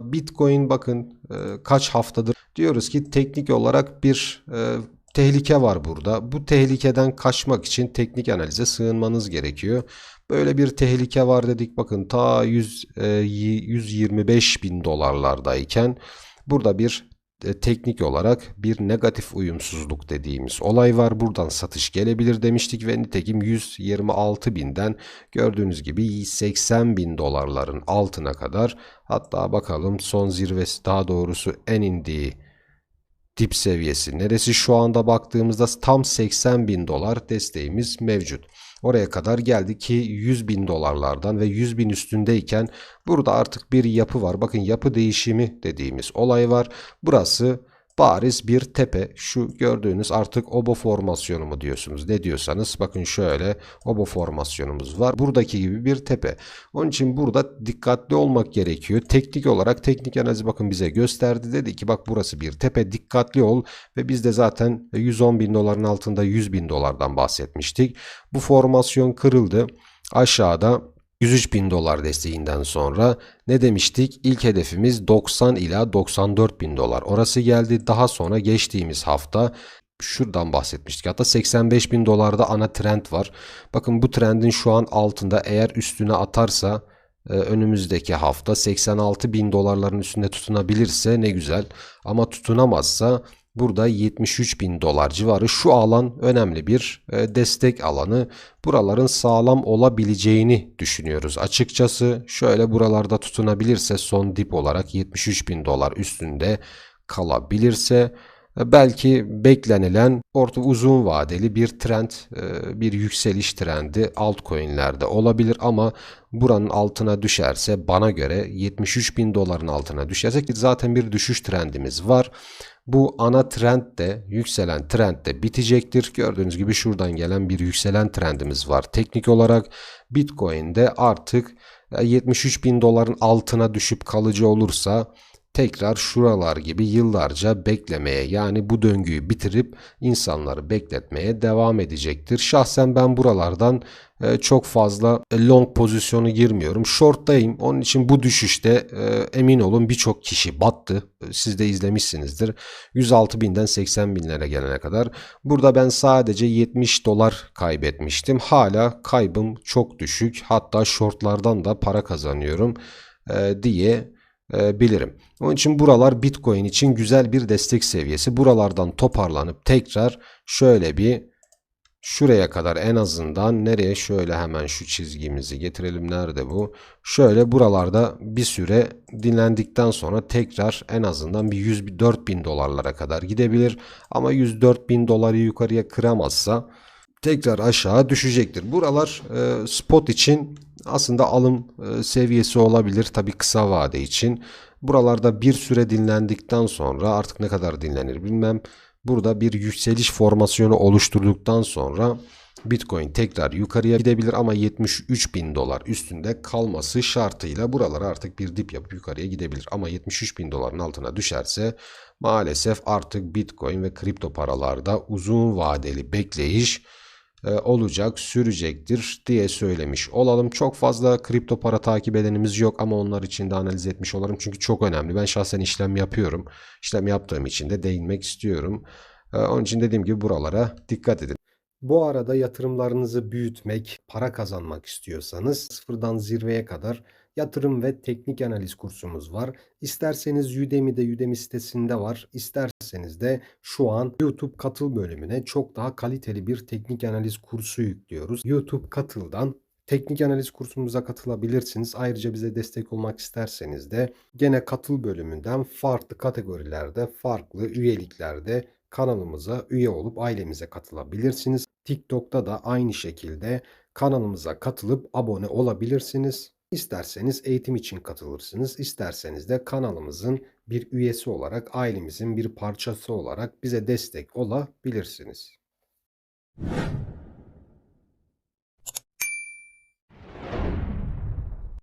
Bitcoin bakın e, kaç haftadır diyoruz ki teknik olarak bir e, tehlike var burada. Bu tehlikeden kaçmak için teknik analize sığınmanız gerekiyor. Böyle bir tehlike var dedik bakın ta 100, e, 125 bin dolarlardayken burada bir e, teknik olarak bir negatif uyumsuzluk dediğimiz olay var. Buradan satış gelebilir demiştik ve nitekim 126 binden gördüğünüz gibi 80 bin dolarların altına kadar hatta bakalım son zirvesi daha doğrusu en indiği dip seviyesi neresi şu anda baktığımızda tam 80 bin dolar desteğimiz mevcut. Oraya kadar geldi ki 100 bin dolarlardan ve 100 bin üstündeyken burada artık bir yapı var. Bakın yapı değişimi dediğimiz olay var. Burası bariz bir tepe. Şu gördüğünüz artık obo formasyonu mu diyorsunuz ne diyorsanız bakın şöyle obo formasyonumuz var. Buradaki gibi bir tepe. Onun için burada dikkatli olmak gerekiyor. Teknik olarak teknik analizi bakın bize gösterdi. Dedi ki bak burası bir tepe dikkatli ol ve biz de zaten 110 bin doların altında 100 bin dolardan bahsetmiştik. Bu formasyon kırıldı. Aşağıda 103 bin dolar desteğinden sonra ne demiştik? İlk hedefimiz 90 ila 94 bin dolar. Orası geldi. Daha sonra geçtiğimiz hafta şuradan bahsetmiştik. Hatta 85 bin dolarda ana trend var. Bakın bu trendin şu an altında eğer üstüne atarsa e, önümüzdeki hafta 86 bin dolarların üstünde tutunabilirse ne güzel. Ama tutunamazsa Burada 73 bin dolar civarı şu alan önemli bir e, destek alanı. Buraların sağlam olabileceğini düşünüyoruz. Açıkçası şöyle buralarda tutunabilirse son dip olarak 73 bin dolar üstünde kalabilirse belki beklenilen orta uzun vadeli bir trend, e, bir yükseliş trendi altcoin'lerde olabilir ama buranın altına düşerse bana göre 73 bin doların altına düşerse ki zaten bir düşüş trendimiz var. Bu ana trend de yükselen trend de bitecektir. Gördüğünüz gibi şuradan gelen bir yükselen trendimiz var. Teknik olarak Bitcoin'de artık 73 e, bin doların altına düşüp kalıcı olursa tekrar şuralar gibi yıllarca beklemeye yani bu döngüyü bitirip insanları bekletmeye devam edecektir. Şahsen ben buralardan e, çok fazla long pozisyonu girmiyorum. Short'tayım. Onun için bu düşüşte e, emin olun birçok kişi battı. Siz de izlemişsinizdir. 106 binden 80 binlere gelene kadar. Burada ben sadece 70 dolar kaybetmiştim. Hala kaybım çok düşük. Hatta shortlardan da para kazanıyorum e, diye e, bilirim. Onun için buralar Bitcoin için güzel bir destek seviyesi. Buralardan toparlanıp tekrar şöyle bir şuraya kadar en azından nereye şöyle hemen şu çizgimizi getirelim. Nerede bu? Şöyle buralarda bir süre dinlendikten sonra tekrar en azından bir 104 bin dolarlara kadar gidebilir. Ama 104 bin doları yukarıya kıramazsa tekrar aşağı düşecektir. Buralar e, spot için aslında alım e, seviyesi olabilir tabii kısa vade için. Buralarda bir süre dinlendikten sonra artık ne kadar dinlenir bilmem. Burada bir yükseliş formasyonu oluşturduktan sonra Bitcoin tekrar yukarıya gidebilir ama 73 bin dolar üstünde kalması şartıyla buralara artık bir dip yapıp yukarıya gidebilir. Ama 73 bin doların altına düşerse maalesef artık Bitcoin ve kripto paralarda uzun vadeli bekleyiş olacak, sürecektir diye söylemiş olalım. Çok fazla kripto para takip edenimiz yok ama onlar için de analiz etmiş olalım. Çünkü çok önemli. Ben şahsen işlem yapıyorum. İşlem yaptığım için de değinmek istiyorum. E, onun için dediğim gibi buralara dikkat edin. Bu arada yatırımlarınızı büyütmek, para kazanmak istiyorsanız sıfırdan zirveye kadar yatırım ve teknik analiz kursumuz var. İsterseniz Udemy'de Udemy sitesinde var. İsterseniz de şu an YouTube katıl bölümüne çok daha kaliteli bir teknik analiz kursu yüklüyoruz. YouTube katıldan teknik analiz kursumuza katılabilirsiniz. Ayrıca bize destek olmak isterseniz de gene katıl bölümünden farklı kategorilerde, farklı üyeliklerde kanalımıza üye olup ailemize katılabilirsiniz. TikTok'ta da aynı şekilde kanalımıza katılıp abone olabilirsiniz. İsterseniz eğitim için katılırsınız, isterseniz de kanalımızın bir üyesi olarak, ailemizin bir parçası olarak bize destek olabilirsiniz.